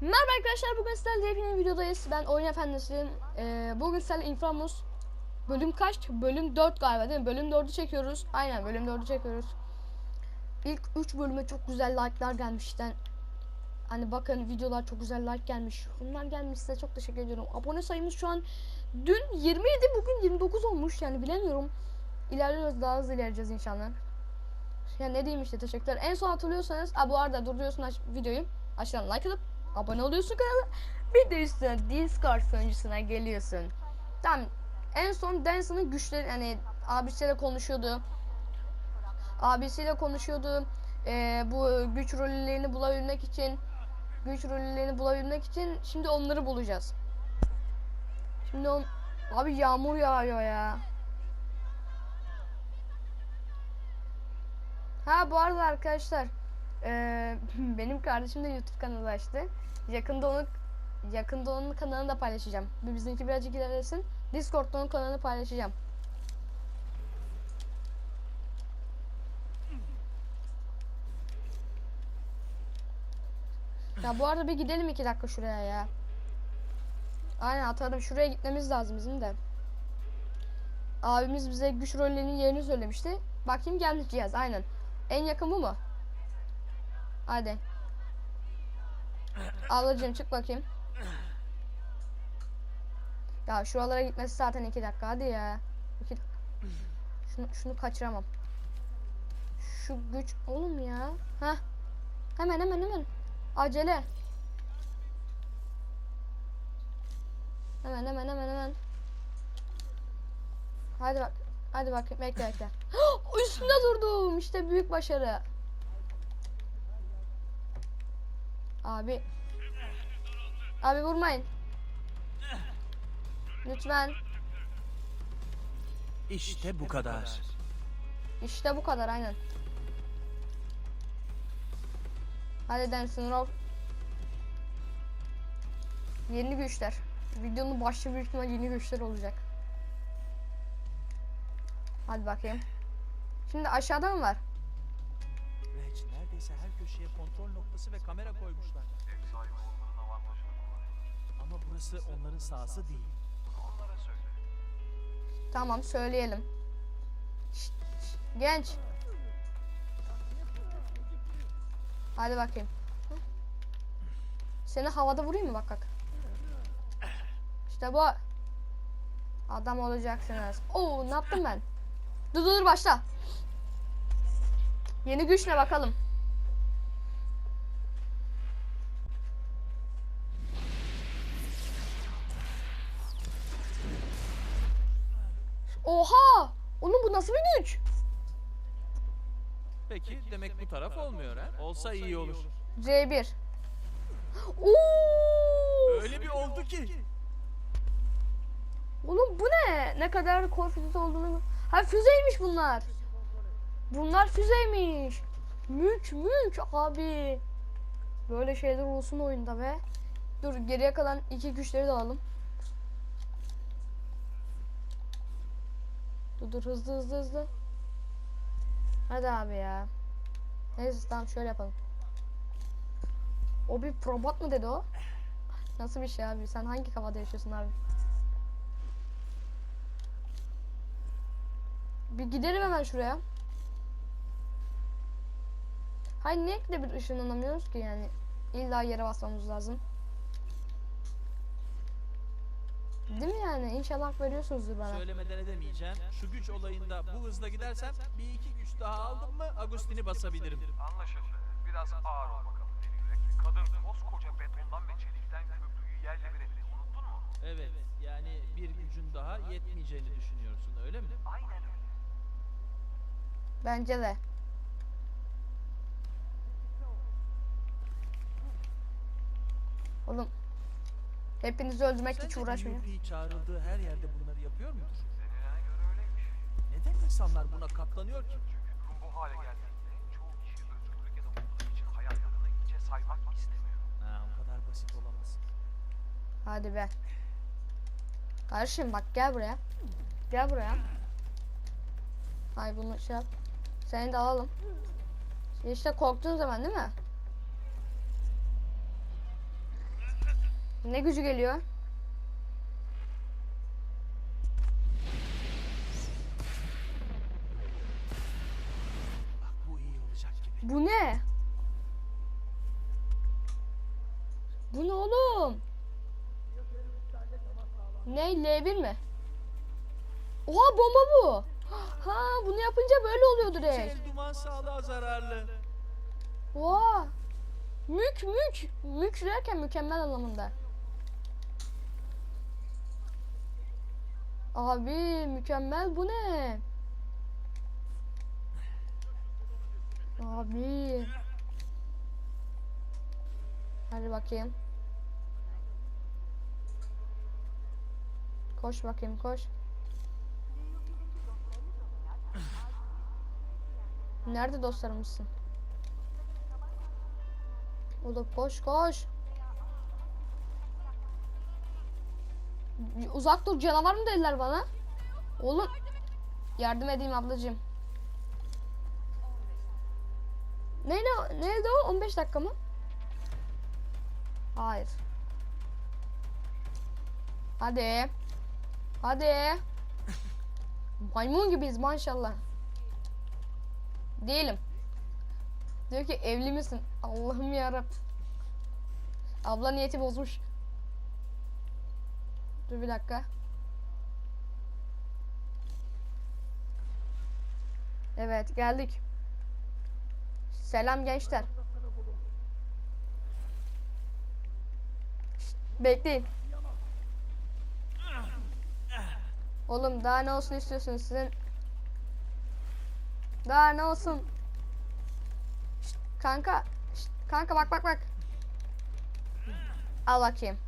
Merhaba arkadaşlar bugün sizlerle yepyeni videodayız. Ben Oyun Efendisi'yim. Ee, bugün sizlerle Infamous bölüm kaç? Bölüm 4 galiba değil mi? Bölüm 4'ü çekiyoruz. Aynen bölüm 4'ü çekiyoruz. İlk 3 bölüme çok güzel like'lar gelmişten. Hani bakın videolar çok güzel like gelmiş. Bunlar gelmiş size çok teşekkür ediyorum. Abone sayımız şu an dün 20 idi bugün 29 olmuş yani bilemiyorum. İlerliyoruz daha hızlı ilerleyeceğiz inşallah. Ya ne diyeyim işte teşekkürler. En son hatırlıyorsanız ha bu arada durduruyorsun videoyu. Aşağıdan like atıp abone oluyorsun kanala. Bir de üstüne Discord sunucusuna geliyorsun. Tamam. En son Danson'ın güçleri hani abisiyle konuşuyordu. Abisiyle konuşuyordu. Ee, bu güç rollerini bulabilmek için güç rollerini bulabilmek için şimdi onları bulacağız. Şimdi on abi yağmur yağıyor ya. Ha bu arada arkadaşlar eee, benim kardeşim de YouTube kanalı açtı. Yakında onu yakında onun kanalını da paylaşacağım. Bizimki birazcık ilerlesin. Discord'da onun kanalını paylaşacağım. Ya bu arada bir gidelim iki dakika şuraya ya. Aynen atarım. Şuraya gitmemiz lazım bizim de. Abimiz bize güç rollerinin yerini söylemişti. Bakayım gelmiş cihaz. Aynen. En yakın bu mu? Hadi. Ablacığım çık bakayım. Ya şuralara gitmesi zaten iki dakika hadi ya. İki... Şunu, şunu kaçıramam. Şu güç oğlum ya. Ha? Hemen hemen hemen. Acele. Hemen hemen hemen hemen. Hadi bak. Hadi bak bekle bekle. Üstünde durdum. İşte büyük başarı. Abi. Abi vurmayın. Lütfen. İşte bu kadar. İşte bu kadar aynen. Hadi Dancing Roll. Yeni güçler. Videonun başlığı büyük ihtimal yeni güçler olacak. Hadi bakayım. Şimdi aşağıda mı var? Köşeye kontrol noktası ve kamera koymuşlar. Ev sahibi olmanın avantajını kullanıyor. Ama burası onların sahası değil. Onlara söyle. Tamam söyleyelim. Şşt, şşt, genç. Hadi bakayım. Seni havada vurayım mı bak bak. İşte bu. Adam olacaksınız. Oo ne yaptım ben? Dur dur dur, başla. Yeni güç ne bakalım. Oha! Onun bu nasıl bir güç? Peki demek bu taraf olmuyor ha? Olsa iyi olur. C1. Oo! Öyle bir oldu ki. Oğlum bu ne? Ne kadar kor füzesi olduğunu... Ha füzeymiş bunlar. Bunlar füzeymiş. Mülk mülk abi. Böyle şeyler olsun oyunda be. Dur geriye kalan iki güçleri de alalım. Dur dur hızlı hızlı hızlı. Hadi abi ya. Neyse tamam şöyle yapalım. O bir probot mu dedi o? Nasıl bir şey abi? Sen hangi kafada yaşıyorsun abi? Bir gidelim hemen şuraya. Hayır niye de bir ışınlanamıyoruz ki yani? İlla yere basmamız lazım. Değil mi yani? İnşallah hak veriyorsunuzdur bana. Söylemeden edemeyeceğim. Şu güç olayında bu hızla gidersem bir iki güç daha aldım mı Agustin'i basabilirim. Anlaşıldı. Biraz ağır ol bakalım deli yürek. Kadın koskoca betondan ve çelikten köprüyü yerle bir etti. Unuttun mu? Evet yani bir gücün daha yetmeyeceğini düşünüyorsun öyle mi? Aynen öyle. Bence de. Oğlum. Hepinizi öldürmekle hiç. Yuri çağrıldığı her yerde bunları yapıyor mudur? Denilene göre öyleymiş. Neden insanlar buna katlanıyor ki? Çünkü bu hale geldiğinde çoğu kişi özgürlük ya da mutluluk için hayatlarını hiçe saymak istemiyor. Ha, o kadar basit olamaz. Hadi be. Kardeşim bak gel buraya. Gel buraya. Hay bunu şey yap. Seni de alalım. İşte korktuğun zaman değil mi? Ne gücü geliyor? Bu iyi olacak gibi. Bu ne? Bu ne oğlum? Ne L1 mi? Oha bomba bu. Ha bunu yapınca böyle oluyor direkt. Duman sağlığa zararlı. Oha. Mük mük. Mük derken mükemmel anlamında. Abi mükemmel bu ne? Abi. Hadi bakayım. Koş bakayım koş. Nerede dostlarımızsın? Oğlum koş koş. Uzak dur canavar mı dediler bana? Oğlum yardım edeyim ablacığım. Ne ne neydi o? 15 dakika mı? Hayır. Hadi. Hadi. Maymun gibiyiz maşallah. Değilim. Diyor ki evli misin? Allah'ım yarabbim. Abla niyeti bozmuş. Dur bir dakika. Evet geldik. Selam gençler. Şşt, bekleyin. Oğlum daha ne olsun istiyorsunuz sizin? Daha ne olsun? Şşt, kanka. şşt, kanka bak bak bak. Al bakayım.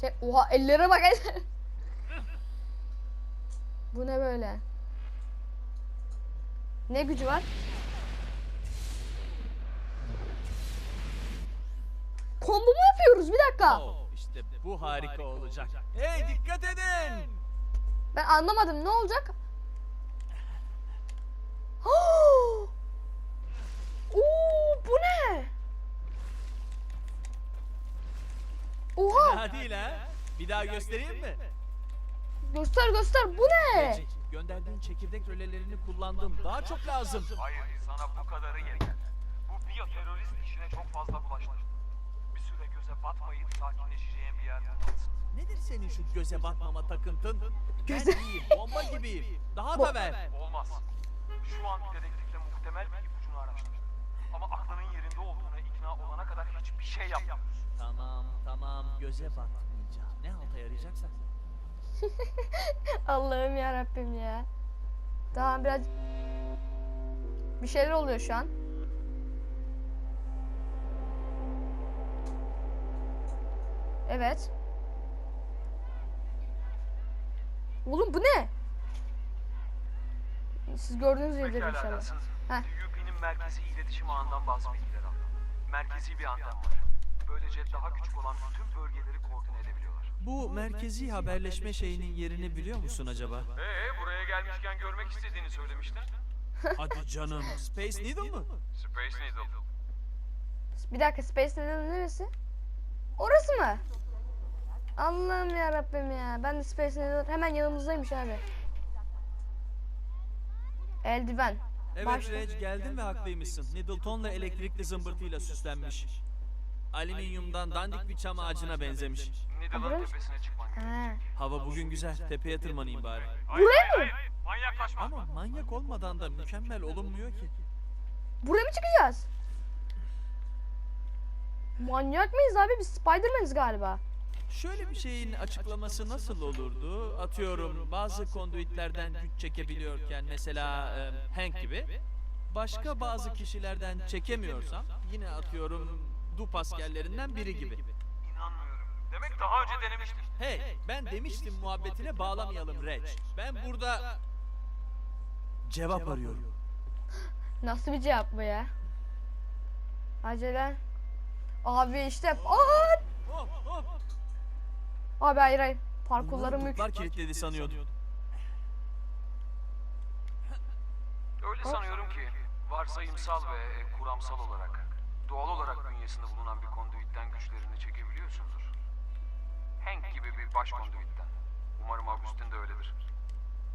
Şey, oha ellere bak. Bu ne böyle? Ne gücü var? Combo mu yapıyoruz? Bir dakika. Oh, işte bu harika olacak. Hey dikkat edin. Ben anlamadım. Ne olacak? Oo, bu ne? Ha değil ha. Bir daha göstereyim mi? Göster göster. Bu ne? Recep, gönderdiğin çekirdek rölelerini kullandım. Daha çok lazım. Hayır sana bu kadarı yeter. Bu biyoterörist işine çok fazla bulaştı. Bir süre göze batmayıp sakinleşeceğin bir yer bulmalısın. Nedir senin şu göze batmama takıntın? Göze- Ben iyiyim, bomba gibiyim. Daha da ver. Olmaz. Şu an dedektifle muhtemel bir ipucunu araştır. Ama aklının yerinde olduğuna ikna olana kadar hiçbir şey yapmıyoruz. Tamam, tamam. Göze batmayacağım. Ne halta yarayacaksa. Allah'ım ya Rabbim ya. Tamam biraz bir şeyler oluyor şu an. Evet. Oğlum bu ne? Siz gördüğünüz gibi Pekala inşallah. Heh. Merkezi iletişim ağından bazı bilgiler aldım. Merkezi bir anten var. Böylece daha küçük olan bütün bölgeleri koordine edebiliyorlar. Bu merkezi haberleşme şeyinin yerini biliyor musun acaba? Ee, buraya gelmişken görmek istediğini söylemiştin. Hadi canım. Space Needle mı? Space Needle. Bir dakika Space Needle neresi? Orası mı? Allah'ım ya Rabbim ya. Ben de Space Needle hemen yanımızdaymış abi. Eldiven. Evet. Reg geldin ve haklıymışsın. Needleton'la elektrikli zımbırtıyla süslenmiş. Alüminyumdan dandik bir çam ağacına benzemiş. Needle'ın tepesine çıkman Ha. Hava bugün güzel. Tepeye tırmanayım bari. Buraya mı? Manyaklaşma. Ama manyak olmadan da mükemmel olunmuyor ki. Buraya mı çıkacağız? Manyak mıyız abi? Biz Spiderman'iz galiba. Şöyle bir şeyin açıklaması nasıl olurdu? Atıyorum bazı konduitlerden güç çekebiliyorken mesela e, Hank gibi. Başka bazı kişilerden çekemiyorsam yine atıyorum Dup askerlerinden biri gibi. İnanmıyorum. Demek daha önce denemiştin. Hey ben demiştim muhabbetine bağlamayalım Reg. Ben burada cevap arıyorum. Nasıl bir cevap bu ya? Acele. Abi işte. Aa! Abi hayır hayır. Parkurlarım yük. Bunlar kilitledi sanıyordum. Öyle sanıyorum ki varsayımsal ve e, kuramsal olarak doğal olarak bünyesinde bulunan bir konduitten güçlerini çekebiliyorsundur. Hank gibi bir baş konduitten. Umarım Augustin de öyledir.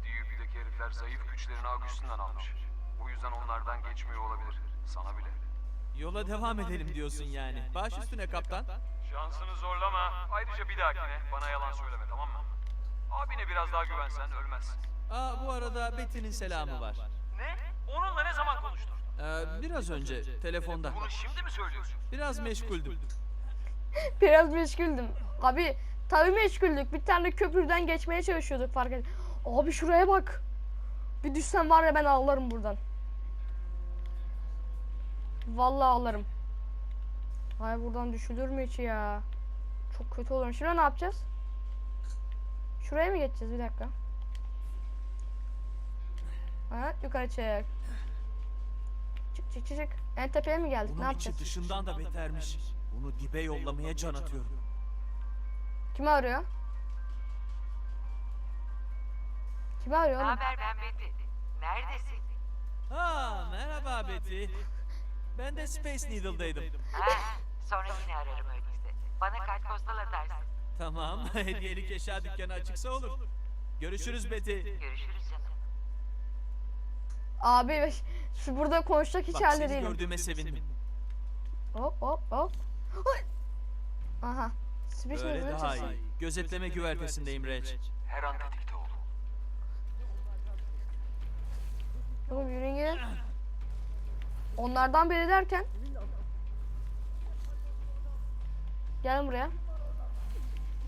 DUP'deki herifler zayıf güçlerini Augustin'den almış. Bu yüzden onlardan geçmiyor olabilir. Sana bile. Yola devam edelim diyorsun yani. Baş üstüne kaptan. Şansını zorlama. Ayrıca bir dahakine bana yalan söyleme tamam mı? Abine biraz daha güvensen ölmezsin. Aa bu arada Betty'nin selamı var. Ne? Onunla ne zaman konuştun? Ee, biraz önce telefonda. Bunu şimdi mi söylüyorsun? Biraz meşguldüm. Biraz meşguldüm. Abi tabii meşguldük. Bir tane köprüden geçmeye çalışıyorduk fark et. Abi şuraya bak. Bir düşsem var ya ben ağlarım buradan. Vallahi ağlarım. Ay buradan düşülür mü hiç ya? Çok kötü olurum. Şimdi ne yapacağız? Şuraya mı geçeceğiz? Bir dakika. Ha, yukarı çık. Çık çık çık. En tepeye mi geldik? ne Bunun içi yapacağız? dışından da betermiş. Bunu dibe yollamaya can atıyorum. Kimi arıyor? Kimi arıyor Ne oğlum? haber ben Betty. Neredesin? Ha merhaba Betty. Ben de Space Needle'daydım. Ha, sonra yine ararım öyleyse. Bana kartpostal atarsın. Tamam, hediyelik eşya dükkanı açıksa olur. Görüşürüz Betty. Görüşürüz canım. Abi şu burada konuşacak hiç Bak halde seni değilim. gördüğüme sevindim. Hop hop hop. Ay! Aha. Space Böyle Needle'ın daha iyi. Gözetleme güvertesindeyim Reç. Her an tetikte ol. Oğlum yürüyün gelin. Onlardan biri derken. Gel buraya.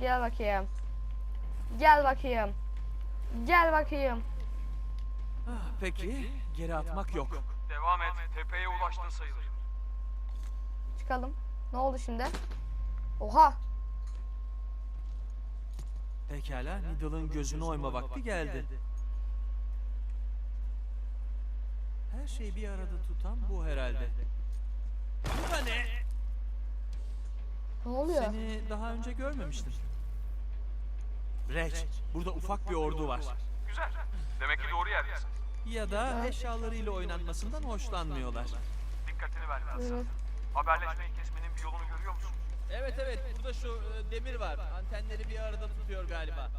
Gel bakayım. Gel bakayım. Gel bakayım. Ah, Peki, geri atmak yok. Devam et. Tepeye ulaştın sayılır. Çıkalım. Ne oldu şimdi? Oha. Pekala, Needle'ın gözünü oyma vakti geldi. Her şeyi bir arada tutan bu herhalde. Bu da ne? Ne oluyor? Seni daha önce görmemiştim. Reç, burada ufak bir ordu var. Güzel. Demek ki doğru yerdesin. Ya da eşyalarıyla oynanmasından hoşlanmıyorlar. Dikkatini ver biraz. Evet. Haberleşmeyi kesmenin bir yolunu görüyor musun? Evet evet, burada şu e, demir var. Antenleri bir arada tutuyor galiba.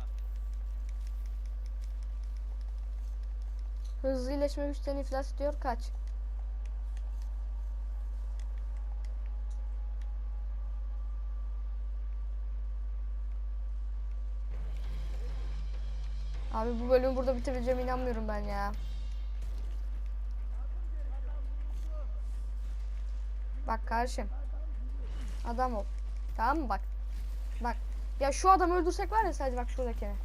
Hızlı iyileşme güçlerini iflas ediyor. Kaç? Abi bu bölümü burada bitireceğime inanmıyorum ben ya. Bak kardeşim. Adam ol. Tamam mı bak. Bak. Ya şu adamı öldürsek var ya sadece bak şuradakini.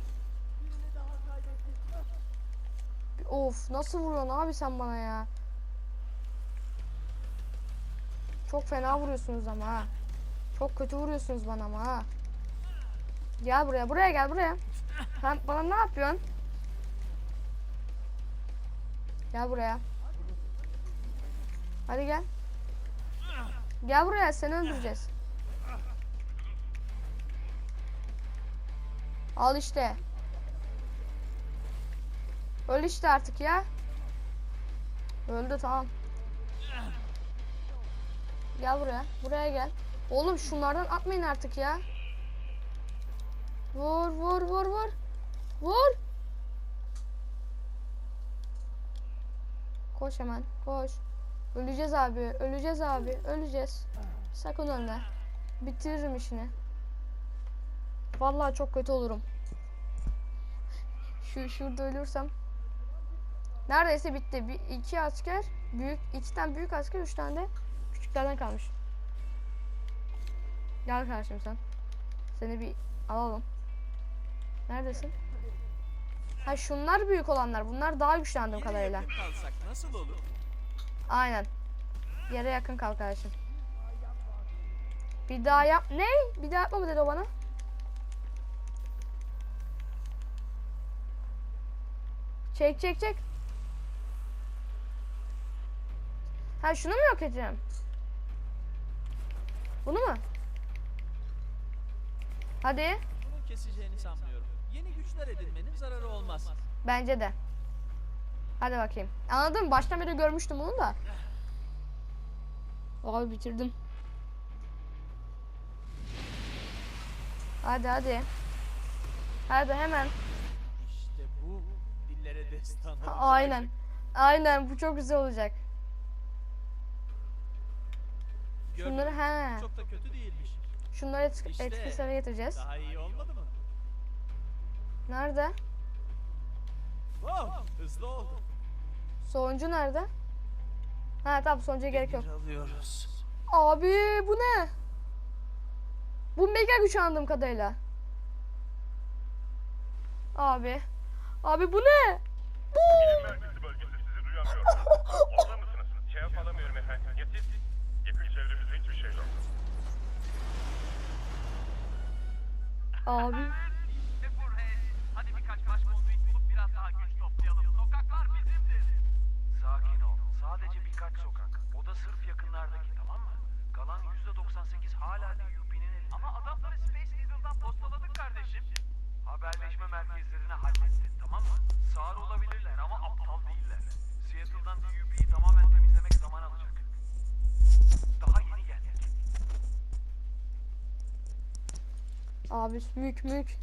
Of nasıl vuruyorsun abi sen bana ya? Çok fena vuruyorsunuz ama ha. Çok kötü vuruyorsunuz bana ama ha. Gel buraya buraya gel buraya. Sen bana ne yapıyorsun? Gel buraya. Hadi gel. Gel buraya seni öldüreceğiz. Al işte. Öl işte artık ya. Öldü tamam. Gel buraya. Buraya gel. Oğlum şunlardan atmayın artık ya. Vur vur vur vur. Vur. Koş hemen. Koş. Öleceğiz abi. Öleceğiz abi. Öleceğiz. Sakın ölme. Bitiririm işini. Vallahi çok kötü olurum. Şu şurada ölürsem. Neredeyse bitti. Bir, iki asker, büyük, iki tane büyük asker, üç tane de küçüklerden kalmış. Gel kardeşim sen. Seni bir alalım. Neredesin? Ha şunlar büyük olanlar. Bunlar daha Yere kadarıyla. kalsak nasıl olur? Aynen. Yere yakın kal kardeşim. Bir daha yap. Ne? Bir daha yapma mı dedi o bana? Çek çek çek. Ha şunu mu yok edeceğim? Bunu mu? Hadi. Bunu keseceğini sanmıyorum. Yeni güçler edinmenin zararı olmaz. Bence de. Hadi bakayım. Anladın mı? Baştan beri görmüştüm onu da. Abi bitirdim. Hadi hadi. Hadi hemen. İşte bu dillere destan olacak. Aynen. Aynen bu çok güzel olacak. Gördün Şunları he. Çok da kötü değilmiş. Şunları etk- İşte. hale getireceğiz. Daha iyi olmadı mı? Nerede? Oh, hızlı oldu. Sonuncu nerede? Ha tamam sonuncuya gerek yok. Alıyoruz. Abi bu ne? Bu mega güç anladığım kadarıyla. Abi. Abi bu ne? Bu. Merkezi bölgesi sizi duyamıyorum. Orada mısınız? Cevap alamıyorum efendim. Yetiş. Yakın çevremizde hiçbir şey yok. Abi. İşte Burhez. Hadi birkaç baş konduit bulup biraz daha güç toplayalım. Sokaklar bizimdir. Sakin ol. Sadece birkaç sokak. O da sırf yakınlardaki tamam mı? Kalan %98 hala DUP'nin elinde. Ama adamları Space Needle'dan postaladık kardeşim. Haberleşme merkezlerini hallettin tamam mı? Sağır olabilirler ama aptal değiller. Seattle'dan DUP'yi tamamen temizlemek zaman alacak. Daha yeni geldik. Abi mük mük.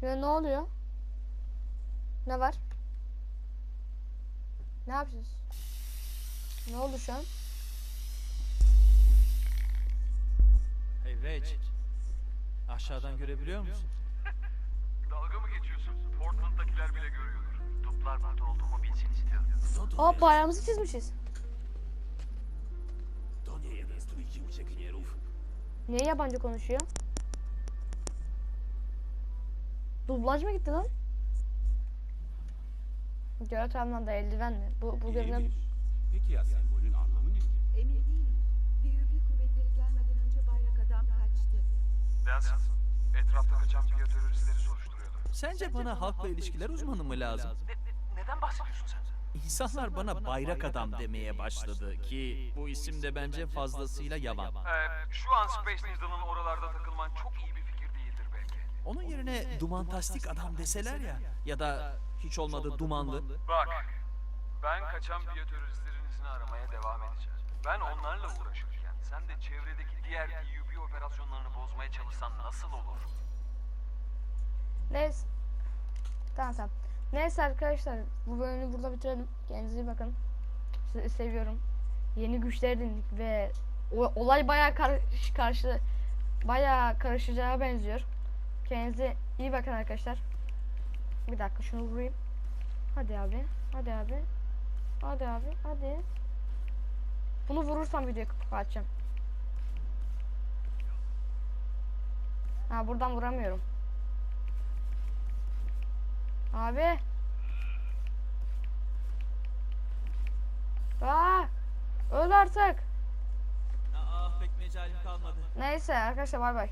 Şimdi ne oluyor? Ne var? Ne yapacağız? Ne oldu şu an? Hey Reg. Aşağıdan görebiliyor musun? Dalga mı geçiyorsun? Portland'dakiler bile görüyordur. Toplar burada olduğumu bilsin istiyorum. Aa bayrağımızı çizmişiz. Niye yabancı konuşuyor? Dublaj mı gitti lan? Göğe tamamlandı eldiven mi? Bu, bu görünen... Peki ya sembolün anlamı ne? Emin değilim. DUP kuvvetleri gelmeden önce bayrak adam kaçtı. Delsin. Etrafta kaçan biyoteröristleri soruşturuyordu. Sence bana halkla ilişkiler uzmanı mı lazım? neden bahsediyorsun sen? İnsanlar bana bayrak adam demeye başladı ki bu isim de bence fazlasıyla yavan. Ee, şu an Space Needle'ın oralarda takılman çok iyi bir. Onun yerine dumantastik adam deseler ya ya da hiç olmadı dumanlı. Bak, ben kaçan biyoteröristlerin izini aramaya devam edeceğim. Ben onlarla uğraşırken sen de çevredeki diğer DUP operasyonlarını bozmaya çalışsan nasıl olur? Neyse. Tamam tamam. Neyse arkadaşlar bu bölümü burada bitirelim. Kendinize iyi bakın. Sizi seviyorum. Yeni güçler edindik ve olay bayağı karış, karşı bayağı karışacağı benziyor. Kendinize iyi bakın arkadaşlar. Bir dakika şunu vurayım. Hadi abi. Hadi abi. Hadi abi. Hadi. Bunu vurursam videoyu kapatacağım. Ha buradan vuramıyorum. Abi. Aa, öl artık. Aa pek mecalim kalmadı. Neyse arkadaşlar bay bay.